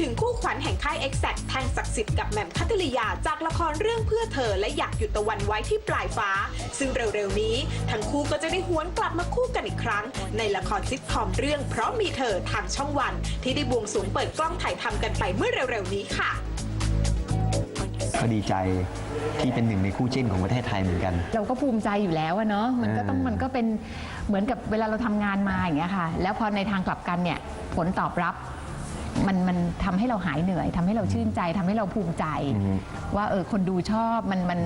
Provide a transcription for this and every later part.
ถึงคู่ขวัญแห่งค่าย e x a c t แท่งศักดิ์สิทธิ์กับแหม่มคัตริยาจากละครเรื่องเพื่อเธอและอยากหยุดตะวันไว้ที่ปลายฟ้า ซึ่งเร็วๆนี้ ทั้งคู่ก็จะได้หวนกลับมาคู่กันอีกครั้ง ในละครซิทคอมเรื่องเพราะมีเธอทางช่องวัน ที่ได้บวงสรวงเปิดกล้องถ่ายทำกันไปเมื่อเร็วๆนี้ค่ะก็ดีใจที่เป็นหนึ่งในคู่จิ้นของประเทศไทยเหมือนกัน เราก็ภูมิใจอยู่แล้วอะเนาะมันก็ต้องอ่ามัมันก็เป็นเหมือนกับเวลาเราทำงานมาอย่างเงี้ยค่ะ แล้วพอในทางกลับกันเนี่ยผลตอบรับ มันมันทำให้เราหายเหนื่อยทำให้เราชื่นใจทำให้เราภูมิใจว่าเออคนดูชอบมันมัน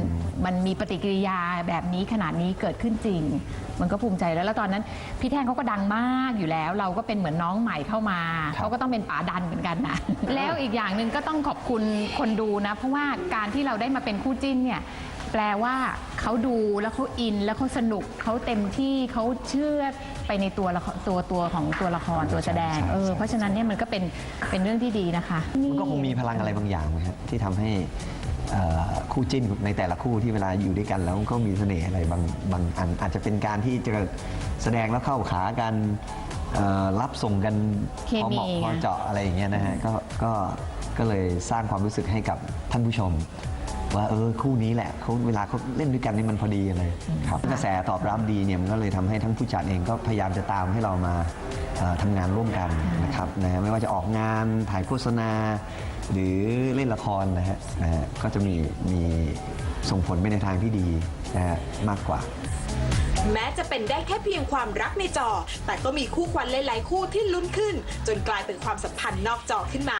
มันมีปฏิกิริยาแบบนี้ขนาดนี้เกิดขึ้นจริง มันก็ภูมิใจแล้วแล้วตอนนั้น พี่แท่งเขาก็ดังมากอยู่แล้ว เราก็เป็นเหมือนน้องใหม่เข้ามาครับเขาก็ต้องเป็นป๋าดันเหมือนกันนะ แล้วอีกอย่างหนึ่งก็ต้องขอบคุณคนดูนะ เพราะว่าการที่เราได้มาเป็นคู่จิ้นเนี่ย แปลว่าเขาดูแล้วเขาอินแล้วเขาสนุกเขาเต็มที่เขาเชื่อไปในตัวละครตัวตัวของตัวละครตัวแสดงใช่ใช่เออเพราะฉะนั้นเนี่ยมันก็เป็นเป็นเรื่องที่ดีนะคะมันก็คงมีพลังอะไรบางอย่างนะครับที่ทำให้เอ่อคู่จิ้นในแต่ละคู่ที่เวลาอยู่ด้วยกันแล้วก็มีเสน่ห์อะไรบางบางอันอาจจะเป็นการที่จะแสดงแล้วเข้าขากันเอ่อรับส่งกันเคพอเหมีมาะพอไงเจาะอะไรอย่างเงี้ยนะฮะก็ก็ก็เลยสร้างความรู้สึกให้กับท่านผู้ชม ว่าเออคู่นี้แหละเขาเวลาเขาเล่นด้วยกันนี่มันพอดีเลยครับกระแสตอบรับดีเนี่ยมันก็เลยทำให้ทั้งผู้จัดเองก็พยายามจะตามให้เรามาเอ่อทำงานร่วมกันนะครับนะไม่ว่าจะออกงานถ่ายโฆษณา หรือเล่นละครนะฮะนะฮะก็จะมีมีส่งผลไปในทางที่ดีนะฮะมากกว่าแม้จะเป็นได้แค่เพียงความรักในจอ แต่ก็มีคู่ขวัญหลายๆคู่ที่ลุ้นขึ้น จนกลายเป็นความสัมพันธ์นอกจอขึ้นมา